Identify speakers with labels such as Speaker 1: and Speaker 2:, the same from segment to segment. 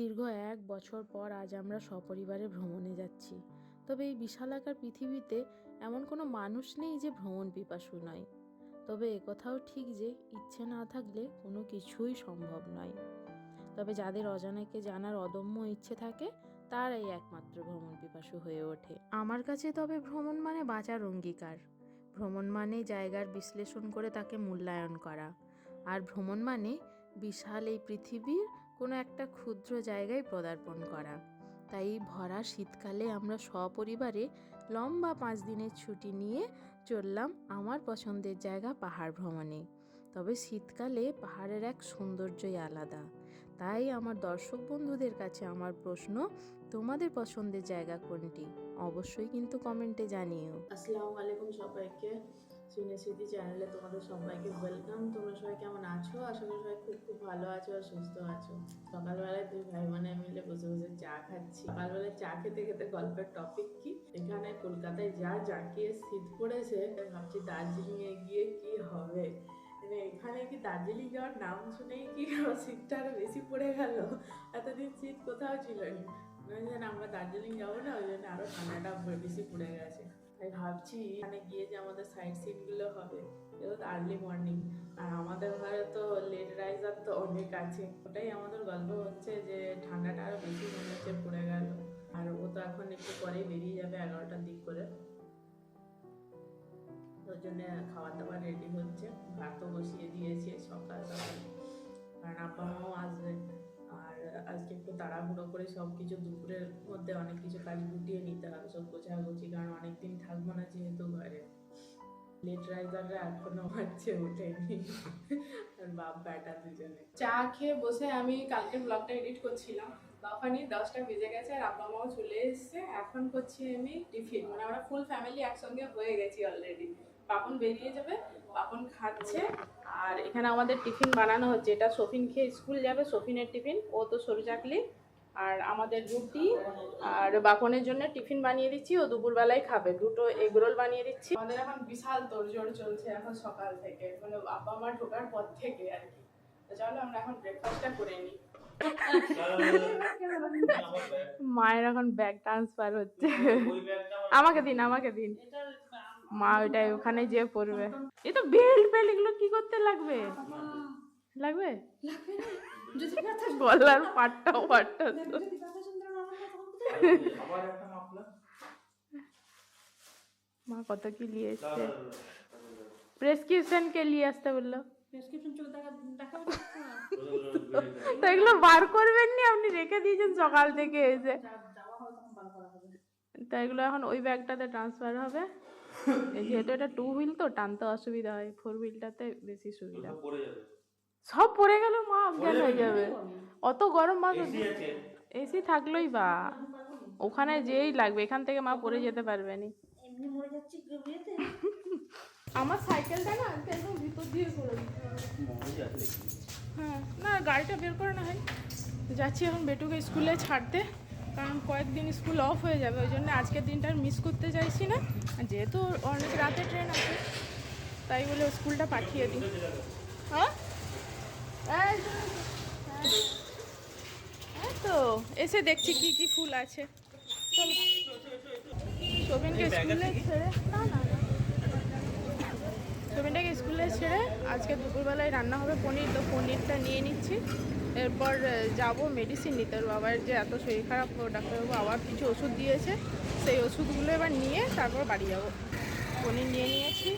Speaker 1: দীর্ঘ এক বছর পর আজ আমরা সপরিবারে ভ্রমণে যাচ্ছি। তবে এই বিশালাকার পৃথিবীতে এমন কোনো মানুষ নেই যে ভ্রমণ পিপাসু নয়। তবে একথাও ঠিক যে ইচ্ছে না থাকলে কোনো কিছুই সম্ভব নয়। তবে যাদের অজানাকে জানার অদম্য ইচ্ছে থাকে, তারাই একমাত্র ভ্রমণ পিপাসু হয়ে ওঠে। আমার কাছে তবে ভ্রমণ মানে বাঁচার অঙ্গীকার। ভ্রমণ মানে জায়গার বিশ্লেষণ করে তাকে মূল্যায়ন করা। আর ভ্রমণ মানে বিশাল এই পৃথিবীর কোনো একটা ক্ষুদ্র জায়গায় পদার্পণ করা। তাই ভরা শীতকালে আমরা সপরিবারে লম্বা পাঁচ দিনের ছুটি নিয়ে চললাম আমার পছন্দের জায়গা পাহাড় ভ্রমণে। তবে শীতকালে পাহাড়ের এক সৌন্দর্যই আলাদা। তাই আমার দর্শক বন্ধুদের কাছে আমার প্রশ্ন, তোমাদের পছন্দের জায়গা কোনটি? অবশ্যই কিন্তু কমেন্টে জানিও। আসসালামু আলাইকুম সবাইকে। শুনে স্মৃতি চ্যানেলে তোমাদের সবাইকে ওয়েলকাম। তোমরা সবাই কেমন আছো? আশা করি সবাই খুব খুব ভালো আছো আর সুস্থ আছো। সকালবেলায় দুই ভাই মানে মিলে বসে বসে চা খাচ্ছি। সকালবেলায় চা খেতে খেতে গল্পের টপিক কি? এখানে কলকাতায় যা জাঁকিয়ে শীত পড়েছে ভাবছি দার্জিলিং এ গিয়ে কি হবে? মানে এখানে কি দার্জিলিং যাওয়ার নাম শুনেই কি শীতটা আরও বেশি পড়ে গেল? এতদিন শীত কোথাও ছিল না। আমরা দার্জিলিং যাব না, ওই জন্য আরও ঠান্ডাটা বেশি পড়ে গেছে। তাই ভাবছি এখানে গিয়ে যে আমাদের সাইড সিনগুলো হবে। এগুলো তো আর্লি মর্নিং আর আমাদের ঘরে তো লেট রাইজার তো অনেক আছে। ওটাই আমাদের গল্প হচ্ছে যে ঠান্ডাটা আরও বেশি মনে হচ্ছে পড়ে গেল। আর ও তো এখন একটু পরেই বেরিয়ে যাবে এগারোটার দিক করে। ওর জন্য খাবার দাবার রেডি হচ্ছে। ভাতও বসিয়ে দিয়েছে সকাল সকাল। কারণ আব্বা তাড়াহুড়ো করে সব কিছু দুপুরের মধ্যে অনেক কিছু কাজ গুটিয়ে নিতে হবে, সব গোছাগুছি, কারণ অনেকদিন থাকব না যেহেতু ঘরে। লেট রাইজাররা এখনও হচ্ছে ওঠেনি। আর বাপ, ব্যাটা দুজনে।
Speaker 2: চা খেয়ে বসে আমি কালকে ব্লগটা এডিট করছিলাম। তখনই দশটা বেজে গেছে আর আব্বা মাও চলে এসেছে। এখন করছি আমি টিফিন মানে আমরা ফুল ফ্যামিলি একসঙ্গে হয়ে গেছি অলরেডি পাপন বেরিয়ে যাবে পাপন খাচ্ছে আর এখানে আমাদের টিফিন বানানো হচ্ছে। এটা সফিন খেয়ে স্কুল যাবে সফিনের টিফিন ও তো সরু চাকলি। আর আমাদের রুটি আর বাপনের জন্য টিফিন বানিয়ে দিচ্ছি ও দুপুরবেলায় খাবে। দুটো এগ রোল বানিয়ে দিচ্ছি। আমাদের এখন বিশাল তোড়জোড় চলছে এখন সকাল থেকে মানে বাবা মা ঢোকার পর থেকে আর কি। তো চলো আমরা এখন ব্রেকফাস্টটা করে নিই। মায়ের এখন ব্যাগ ট্রান্সফার হচ্ছে। আমাকে দিন আমাকে দিন। মা ওইটাই ওখানে যেয়ে পড়বে। এই তো বেল্ট বেল্ট এগুলো কি করতে লাগবে? লাগবে? গলার পাটটাও পাটটা। মা কত কি নিয়ে এসছে। প্রেসক্রিপশন কে নিয়ে আসতে বলল। তো এগুলো বার করবেন নি আপনি রেখে দিয়েছেন সকাল থেকে এসে। তা এগুলো এখন ওই ব্যাগটাতে ট্রান্সফার হবে। যেহেতু এটা টু হুইল তো টানতে অসুবিধা হয়। ফোর হুইলটাতে বেশি সুবিধা। সব পড়ে গেল মা অজ্ঞান হয়ে যাবে। অত গরম মা এসি থাকলোই বা। ওখানে যেই লাগবে এখান থেকে মা পড়ে যেতে পারবে নি আমার সাইকেলটা না একদম ভিতর দিয়ে করে দিতে হ্যাঁ না গাড়িটা বের করে না হয়। যাচ্ছি এখন বেটুকে স্কুলে ছাড়তে। কারণ কয়েকদিন স্কুল অফ হয়ে যাবে ওই জন্য আজকের দিনটা মিস করতে চাইছি না। যেহেতু অনেক রাতে ট্রেন আছে তাই বলে স্কুলটা পাঠিয়ে দিই। হ্যাঁ? তো। তো এসে দেখছি কি কি ফুল আছে। চলো স্কুলে ছেড়ে না না না। স্কুলে ছেড়ে আজকে দুপুরবেলায় রান্না হবে পনির তো পনিরটা নিয়ে নিচ্ছি। এরপর যাব মেডিসিন নিতে। বাবার যে এত শরীর খারাপ ডাক্তারবাবু আবার কিছু ওষুধ দিয়েছে। সেই ওষুধগুলো এবার নিয়ে তারপর বাড়ি যাব। পনির নিয়ে নিয়েছি।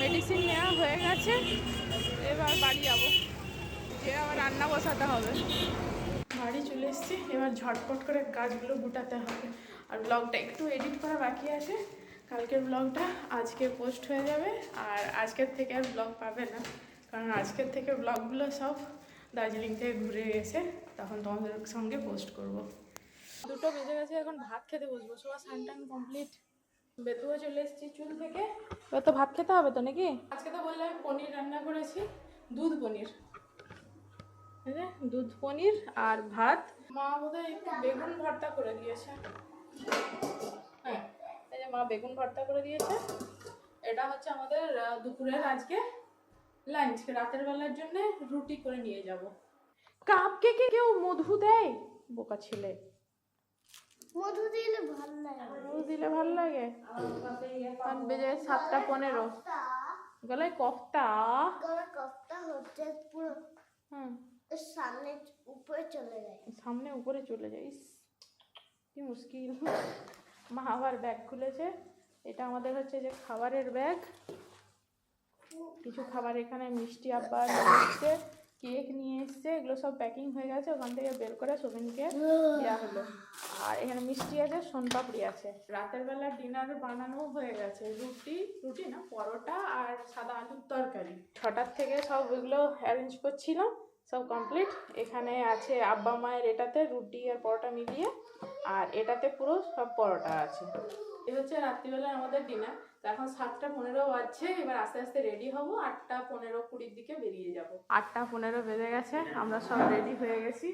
Speaker 2: মেডিসিন নেওয়া হয়ে গেছে। এবার বাড়ি যাব। যে আবার রান্না বসাতে হবে। বাড়ি চলে এসেছি। এবার ঝটপট করে গাছগুলো গুটাতে হবে। আর ব্লগটা একটু এডিট করা বাকি আছে। কালকের ব্লগটা আজকে পোস্ট হয়ে যাবে। আর আজকের থেকে আর ব্লগ পাবে না। কারণ আজকের থেকে ব্লগগুলো সব দার্জিলিং থেকে ঘুরে এসে তখন তোমাদের সঙ্গে পোস্ট করব। দুটো বেজে গেছে এখন ভাত খেতে বসবো। সবার সানটান কমপ্লিট বেতুয়া চলে এসেছি চুল থেকে। এবার তো ভাত খেতে হবে তো নাকি? আজকে তো বললাম পনির রান্না করেছি দুধ পনির। দুধ পনির আর ভাত। মা বোধহয় একটু বেগুন ভর্তা করে দিয়েছে। হ্যাঁ এই যে মা বেগুন ভর্তা করে দিয়েছে। এটা হচ্ছে আমাদের দুপুরের আজকে লাঞ্চ রাতের বেলার জন্য রুটি করে নিয়ে যাব। কাপকে কে কেউ মধু দেয়? বোকা ছেলে।
Speaker 3: মধু দিলে ভালো লাগে।
Speaker 2: মধু দিলে ভালো লাগে? এখন বেজে সাতটা পনেরো। গলায় কফতা?
Speaker 3: গলা কফতা হচ্ছে পুরো
Speaker 2: হুম।
Speaker 3: সামনে উপরে চলে যায়।
Speaker 2: সামনে উপরে চলে যাইস কি মুশকিল। মা আবার ব্যাগ খুলেছে। এটা আমাদের হচ্ছে যে খাবারের ব্যাগ। কিছু খাবার এখানে মিষ্টি আব্বা নিয়ে এসছে কেক নিয়ে এসছে এগুলো সব প্যাকিং হয়ে গেছে ওখান থেকে বের করে সোবিনকে দেওয়া হলো। আর এখানে মিষ্টি আছে সোনপাপড়ি আছে। রাতের বেলা ডিনার বানানো হয়ে গেছে রুটি রুটি না পরোটা আর সাদা আলুর তরকারি। ছটার থেকে সব এগুলো অ্যারেঞ্জ করছিলাম সব কমপ্লিট এখানে আছে আব্বা মায়ের এটাতে রুটি আর পরোটা মিলিয়ে আর এটাতে পুরো সব পরোটা আছে। এ হচ্ছে রাত্রিবেলায় আমাদের ডিনার এখন সাতটা পনেরো বাজছে এবার আস্তে আস্তে রেডি হব আটটা পনেরো কুড়ির দিকে বেরিয়ে যাব। আটটা পনেরো বেজে গেছে আমরা সব রেডি হয়ে গেছি।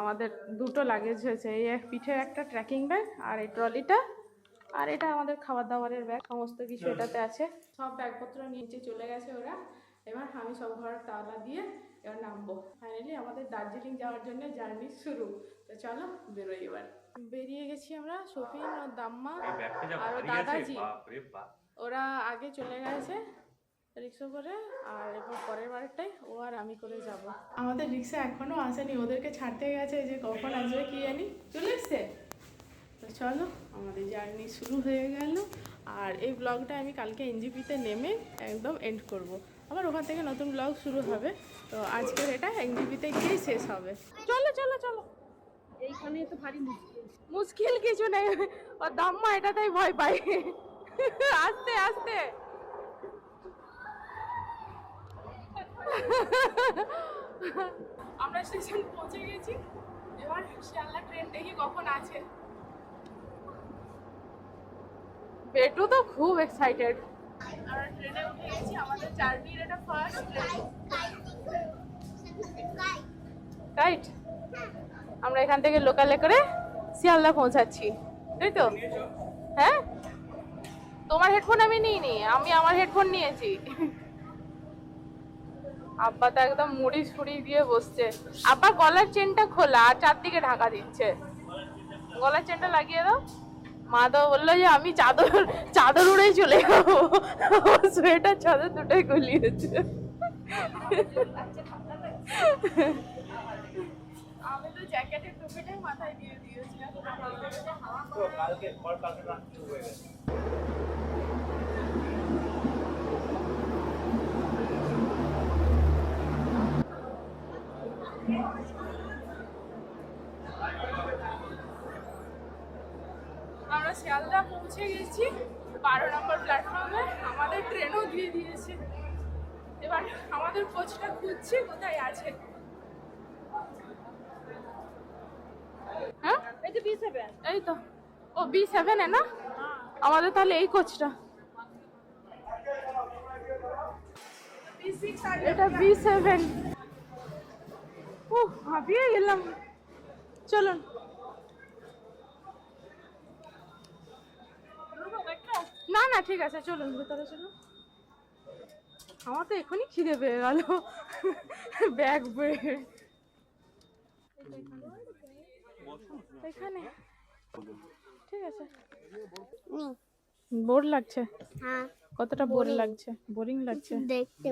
Speaker 2: আমাদের দুটো লাগেজ হয়েছে এই এক পিঠে একটা ট্রেকিং ব্যাগ আর এই ট্রলিটা আর এটা আমাদের খাবার দাবারের ব্যাগ সমস্ত কিছু এটাতে আছে। সব ব্যাগপত্র নিচে চলে গেছে ওরা। এবার আমি সব ঘরের তালা দিয়ে এবার নামবো। ফাইনালি আমাদের দার্জিলিং যাওয়ার জন্য জার্নি শুরু। তো চলো বেরোই এবার। বেরিয়ে গেছি আমরা শফিন আর দাম্মা আর দাদাজি। ওরা আগে চলে গেছে রিক্সা করে আর এবার পরের বারেরটাই ও আর আমি করে যাব। আমাদের রিক্সা এখনও আসেনি ওদেরকে ছাড়তে গেছে যে কখন আসবে কি জানি। চলে এসছে? তো চলো আমাদের জার্নি শুরু হয়ে গেল। আর এই ব্লগটা আমি কালকে এনজিপিতে নেমে একদম এন্ড করব। আবার ওখান থেকে নতুন ব্লগ শুরু হবে। তো আজকের এটা এনজিপিতে গিয়েই শেষ হবে। চলো চলো চলো।
Speaker 1: এইখানে তো ভারী মুশকিল।
Speaker 2: মুশকিল কিছু নেই। ওর দাম্মা এটাতেই ভয় পাই আস্তে আস্তে। আমরা স্টেশন পৌঁছে গেছি। এবার শিয়ালদা ট্রেন দেখি কখন আছে। বেটু তো খুব এক্সাইটেড আমরা ট্রেনে উঠে গেছি। আমাদের জার্নির এটা ফার্স্ট ট্রেন রাইট আমরা এখান থেকে লোকালে করে শিয়ালদা পৌঁছাচ্ছি। তাই তো? হ্যাঁ? তোমার হেডফোন আমি নিইনি, আমি আমার হেডফোন নিয়েছি। আব্বা তো একদম মুড়ি ছুড়ি দিয়ে বসছে। আব্বা, গলার চেনটা খোলা, আর চারদিকে ঢাকা দিচ্ছে। গলার চেনটা লাগিয়ে দাও। মা তো বলল যে, আমি চাদর চাদর উড়েই চলে যাব। সোয়েটার চাদর দুটোই গলিয়েছে। জ্যাকেটের মাথায় দিয়ে দিয়েছি
Speaker 4: কালকে পর কালকে হয়ে গেছে।
Speaker 2: আমরা শিয়ালদা পৌঁছে গেছি বারো নম্বর প্ল্যাটফর্মে আমাদের ট্রেনও দিয়ে দিয়েছে। এবার আমাদের কোচটা খুঁজছি কোথায় আছে হ্যাঁ
Speaker 1: এই যে বি সেভেন
Speaker 2: এই তো। ও বি সেভেন না? আমাদের তাহলে এই কোচটা এটা বি সেভেন গেলাম। চলুন। না না ঠিক আছে চলুন ভেতরে চলুন। আমার তো এখনই খিদে পেয়ে গেল। ব্যাগ বয়ে এখানে। ঠিক আছে। বোর লাগছে?
Speaker 3: হ্যাঁ।
Speaker 2: কতটা বোর লাগছে? বোরিং লাগছে।
Speaker 3: দেখতে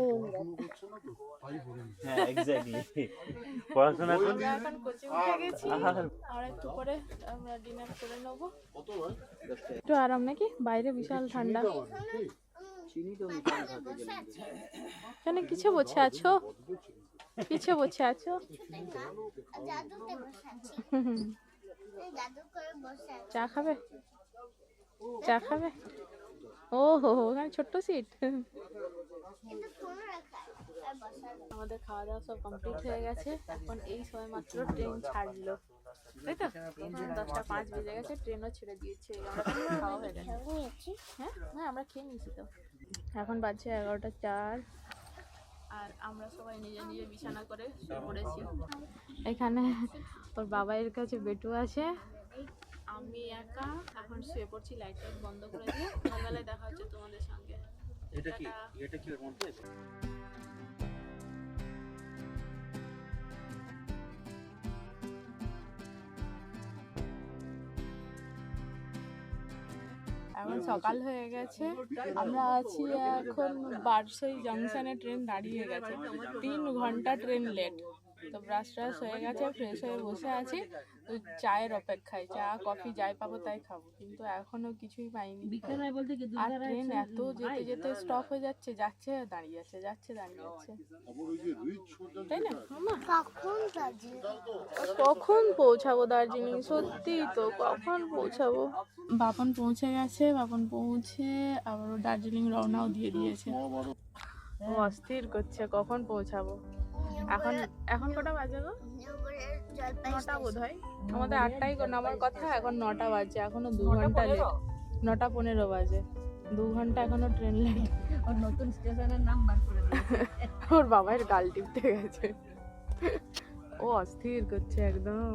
Speaker 4: হ্যাঁ এক্স্যাক্টলি পড়াশোনা করলে
Speaker 2: এখন কোচিং উঠে গেছি।
Speaker 4: আর
Speaker 2: একটু পরে আমরা ডিনার করে নেব। একটু আরাম নাকি? বাইরে বিশাল ঠান্ডা। কেন কিছু বসে আছো? কিছু বসে আছো?
Speaker 3: জাদুতে বসে আছে।
Speaker 2: চা খাবে? চা খাবে? ও হো ওখানে ছোট্ট সিট আমাদের খাওয়া দাওয়া সব কমপ্লিট হয়ে গেছে। এখন এই সময় মাত্র ট্রেন ছাড়লো। তাই তো? দশটা পাঁচ বেজে গেছে ট্রেনও ছেড়ে দিয়েছে। হ্যাঁ হ্যাঁ? আমরা খেয়ে নিয়েছি তো। এখন বাজছে এগারোটা চার। আর আমরা সবাই নিজে নিজে বিছানা করে শুয়ে পড়েছি। এখানে ওর বাবাইয়ের কাছে বেটু আছে। আমি একা এখন শুয়ে পড়ছি লাইট টাইট বন্ধ করে দিয়ে। সকালে দেখা হচ্ছে তোমাদের সঙ্গে।
Speaker 4: এটা কি? এটা কি
Speaker 2: এখন সকাল হয়ে গেছে। আমরা আছি এখন বারসই জংশনে, ট্রেন দাঁড়িয়ে গেছে। তিন ঘণ্টা ট্রেন লেট। তো ব্রাশ ট্রাশ হয়ে গেছে ফ্রেশ হয়ে বসে আছি। তো চায়ের অপেক্ষায় চা কফি যাই পাবো তাই খাব। কিন্তু এখনও কিছুই পাইনি। আর ট্রেন এত যেতে যেতে স্টপ হয়ে যাচ্ছে যাচ্ছে দাঁড়িয়ে যাচ্ছে যাচ্ছে দাঁড়িয়ে যাচ্ছে তাই না?
Speaker 3: কখন
Speaker 2: পৌঁছাবো দার্জিলিং? সত্যি তো কখন পৌঁছাবো? বাপন পৌঁছে গেছে বাপন পৌঁছে আবার দার্জিলিং রওনাও দিয়ে দিয়েছে। অস্থির করছে কখন পৌঁছাবো? এখন এখন কটা বাজে গো? নটা বোধ হয় আমাদের আটটাই নামার কথা এখন নটা বাজে এখনও দু ঘণ্টা নটা পনেরো বাজে। দু ঘণ্টা এখনও ট্রেন লেট
Speaker 5: নতুন স্টেশনের নাম বার করে
Speaker 2: ওর বাবার গাল টিপতে গেছে। ও অস্থির করছে একদম।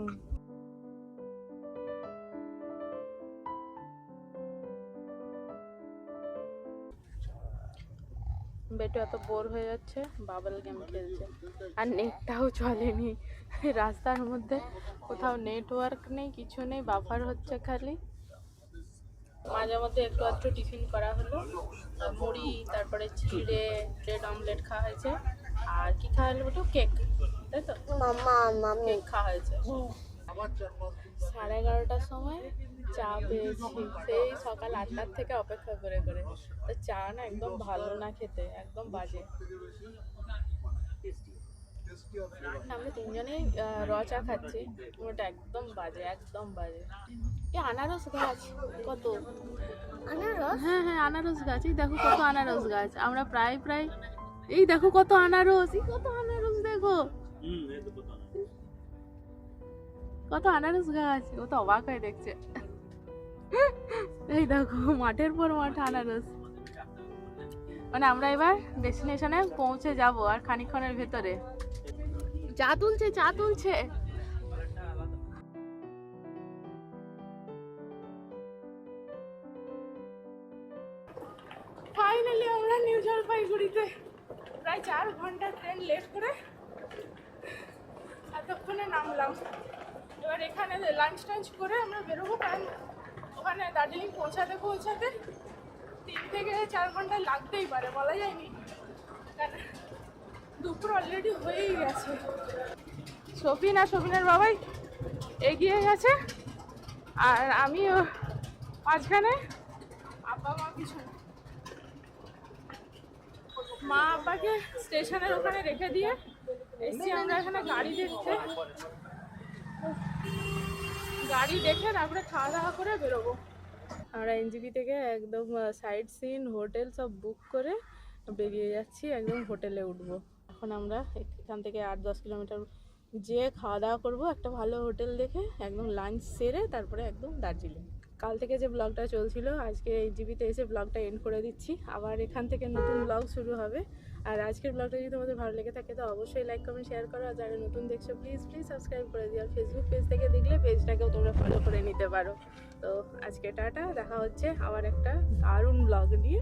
Speaker 2: বেটু এত বোর হয়ে যাচ্ছে বাবল গেম খেলছে। আর নেটটাও চলেনি। রাস্তার মধ্যে কোথাও নেটওয়ার্ক নেই কিছু নেই বাফার হচ্ছে খালি। মাঝে মধ্যে একটু একটু টিফিন করা হলো। মুড়ি তারপরে চিড়ে ব্রেড অমলেট খাওয়া হয়েছে। আর কি খাওয়া হলো কেক তাই তো?
Speaker 3: মামি
Speaker 2: কেক খাওয়া হয়েছে। সাড়ে এগারোটার সময় চা পেয়েছি। সেই সকাল আটটার থেকে অপেক্ষা করে করে। তো চা না একদম ভালো না খেতে একদম বাজে। আমরা তিনজনেই র চা খাচ্ছি। ওটা একদম বাজে একদম বাজে। এ আনারস গাছ কত?
Speaker 3: আনারস?
Speaker 2: হ্যাঁ হ্যাঁ আনারস গাছ। এই দেখো কত আনারস গাছ। আমরা প্রায় প্রায় এই দেখো কত আনারস এই কত আনারস দেখো। কত আনারস। গাছ ও তো অবাক হয়ে দেখছে। এই দেখো, মাঠের পর মাঠ আনারস। মানে আমরা এবার ডেস্টিনেশনে পৌঁছে যাব আর খানিক্ষণের ভেতরে। চা তুলছে চা তুলছে। ফাইনালি আমরা নিউ জলপাইগুড়িতে প্রায় চার ঘণ্টা ট্রেন লেট করে এতক্ষণে নামলাম। এবার এখানে লাঞ্চ টাঞ্চ করে আমরা বেরোবো, কারণ ওখানে দার্জিলিং পৌঁছাতে পৌঁছাতে তিন থেকে চার ঘণ্টা লাগতেই পারে, বলা যায়নি। কারণ দুপুর অলরেডি হয়েই গেছে। সফিন আর সফিনের বাবাই এগিয়ে গেছে, আর আমি মাঝখানে আব্বা মা পিছনে। মা আব্বাকে স্টেশনের ওখানে রেখে দিয়ে এসছি, আমরা এখানে গাড়ি দেখতে। গাড়ি দেখে তারপরে খাওয়া দাওয়া করে বেরোবো। আমরা এনজিপি থেকে একদম সাইড সিন হোটেল সব বুক করে বেরিয়ে যাচ্ছি, একদম হোটেলে উঠবো। এখন আমরা এখান থেকে আট দশ কিলোমিটার যেয়ে খাওয়া দাওয়া করব একটা ভালো হোটেল দেখে, একদম লাঞ্চ সেরে তারপরে একদম দার্জিলিং। কাল থেকে যে ব্লগটা চলছিল, আজকে এনজিপিতে এসে ব্লগটা এন্ড করে দিচ্ছি। আবার এখান থেকে নতুন ব্লগ শুরু হবে। আর আজকের ব্লগটা যদি তোমাদের ভালো লেগে থাকে, তো অবশ্যই লাইক কমেন্ট শেয়ার করো। আর যারা নতুন দেখছ প্লিজ প্লিজ সাবস্ক্রাইব করে দিও। আর ফেসবুক পেজ থেকে দেখলে পেজটাকেও তোমরা ফলো করে নিতে পারো। তো আজকে টাটা, দেখা হচ্ছে আবার একটা দারুণ ব্লগ নিয়ে।